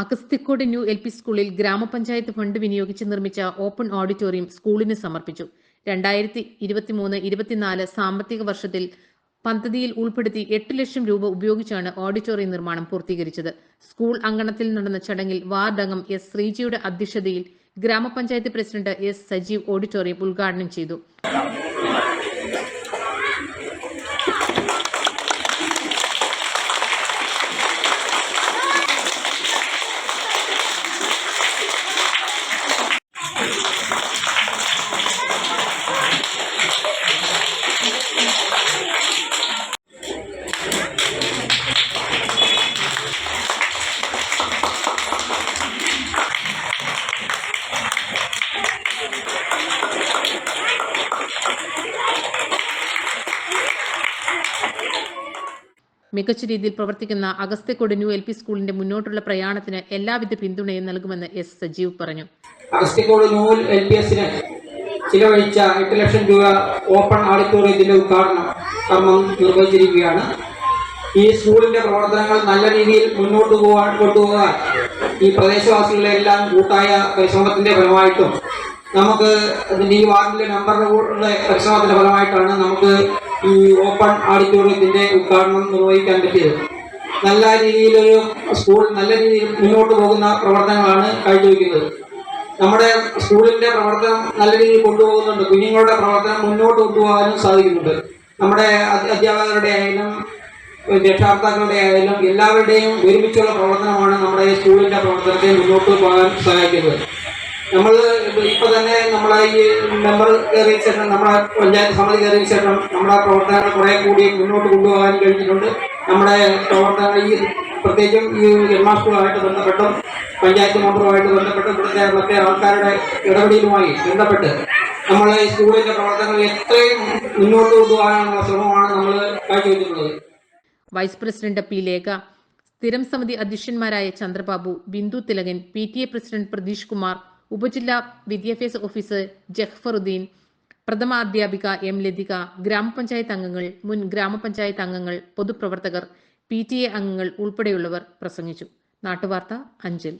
Agasthikode new L P സ്കൂളിൽ ഗ്രാമപഞ്ചായത്ത് fund വിനിയോഗിച്ച് നിർമ്മിച്ച ഓപ്പൺ ഓഡിറ്റോറിയം സ്കൂളിന് സമർപ്പിച്ചു. രണ്ടായിരത്തി ഇരുപത്തിമൂന്ന് ഇരുപത്തിനാല് സാമ്പത്തിക വർഷത്തിൽ പദ്ധതിയിൽ ഉൾപ്പെടുത്തി എട്ട് ലക്ഷം രൂപ ഉപയോഗിച്ചാണ് ഓഡിറ്റോറിയം നിർമ്മാണം പൂർത്തീകരിച്ചത്. സ്കൂൾ അങ്കണത്തിൽ നടന്ന ചടങ്ങിൽ വാർഡ് അംഗം എസ് ശ്രീജിയുടെ അധ്യക്ഷതയിൽ ഗ്രാമപഞ്ചായത്ത് പ്രസിഡന്റ് എസ് സജീവ് ഓഡിറ്റോറിയം ഉദ്ഘാടനം ചെയ്തു. മികച്ച രീതിയിൽ പ്രവർത്തിക്കുന്ന അഗസ്ത്യക്കോട് ന്യൂ എൽ പി സ്കൂളിന്റെ മുന്നോട്ടുള്ള പ്രയാണത്തിന് എല്ലാവിധ പിന്തുണയും നൽകുമെന്ന് എസ് സജീവ് പറഞ്ഞു. അഗസ്ത്യക്കോട് ന്യൂ എൽ പി എസിന് ചിലവഴിച്ച എട്ട് ലക്ഷം രൂപ ഓപ്പൺ ഓഡിറ്റോറിയത്തിന്റെ ഉദ്ഘാടനം കർമ്മം നിർവഹിച്ചിരിക്കുകയാണ്. ഈ സ്കൂളിന്റെ പ്രവർത്തനങ്ങൾ നല്ല രീതിയിൽ മുന്നോട്ട് പോകാൻ കൊണ്ടുപോകാൻ ഈ പ്രദേശവാസികളുടെ എല്ലാം കൂട്ടായ പരിശ്രമത്തിന്റെ ഫലമായിട്ടും നമുക്ക് ഈ വാർഡിലെ മെമ്പറുടെ പരിശ്രമത്തിന്റെ ഫലമായിട്ടാണ് നമുക്ക് ഈ ഓപ്പൺ ഓഡിറ്റോറിയത്തിന്റെ ഉദ്ഘാടനം നിർവഹിക്കാൻ പറ്റിയത്. നല്ല രീതിയിലൊരു സ്കൂൾ നല്ല രീതിയിൽ മുന്നോട്ട് പോകുന്ന പ്രവർത്തനങ്ങളാണ് കാഴ്ചവെക്കുന്നത്. നമ്മുടെ സ്കൂളിന്റെ പ്രവർത്തനം നല്ല രീതിയിൽ കൊണ്ടുപോകുന്നുണ്ട്. കുഞ്ഞുങ്ങളുടെ പ്രവർത്തനം മുന്നോട്ട് കൊണ്ടുപോകാനും സാധിക്കുന്നുണ്ട്. നമ്മുടെ അധ്യ- അധ്യാപകരുടെ ആയാലും രക്ഷാകർത്താക്കളുടെ ആയാലും എല്ലാവരുടെയും ഒരുമിച്ചുള്ള പ്രവർത്തനമാണ് നമ്മുടെ സ്കൂളിന്റെ പ്രവർത്തനത്തെ മുന്നോട്ട് പോകാൻ സഹായിക്കുന്നത്. നമ്മൾ ഇപ്പൊ തന്നെ നമ്മളെ ഈ മെമ്പർ കയറിയ ശേഷം നമ്മുടെ പഞ്ചായത്ത് സമിതി കയറിയ ശേഷം നമ്മുടെ പ്രവർത്തനങ്ങൾ കുറെ കൂടി മുന്നോട്ട് കൊണ്ടുപോകാൻ കഴിഞ്ഞിട്ടുണ്ട്. നമ്മുടെ പ്രവർത്തനങ്ങൾ ഈ പ്രത്യേകിച്ചും ഈ എം സ്കൂളുമായിട്ട് ബന്ധപ്പെട്ടും പഞ്ചായത്ത് മെമ്പറുമായിട്ട് ബന്ധപ്പെട്ടും ഇവിടുത്തെ മറ്റേ ആൾക്കാരുടെ ഇടപെടലുമായി ബന്ധപ്പെട്ട് നമ്മളെ ഈ സ്കൂളിന്റെ പ്രവർത്തനങ്ങൾ എത്രയും മുന്നോട്ട് കൊണ്ടുപോകാനുള്ള ശ്രമമാണ് നമ്മൾ കാഴ്ചവെച്ചിട്ടുള്ളത്. വൈസ് പ്രസിഡന്റ് പി ലേഖ സ്ഥിരം സമിതി അധ്യക്ഷന്മാരായ Chandrababu Bindu Thilakan P T A president Pratheesh Kumar ഉപജില്ലാ വിദ്യാഭ്യാസ ഓഫീസർ ജഹ്ഫറുദ്ദീൻ പ്രഥമാധ്യാപിക എം ലതിക ഗ്രാമപഞ്ചായത്ത് അംഗങ്ങൾ മുൻ ഗ്രാമപഞ്ചായത്ത് അംഗങ്ങൾ പൊതുപ്രവർത്തകർ പി ടി എ അംഗങ്ങൾ ഉൾപ്പെടെയുള്ളവർ പ്രസംഗിച്ചു. നാട്ടുവാർത്ത അഞ്ചൽ.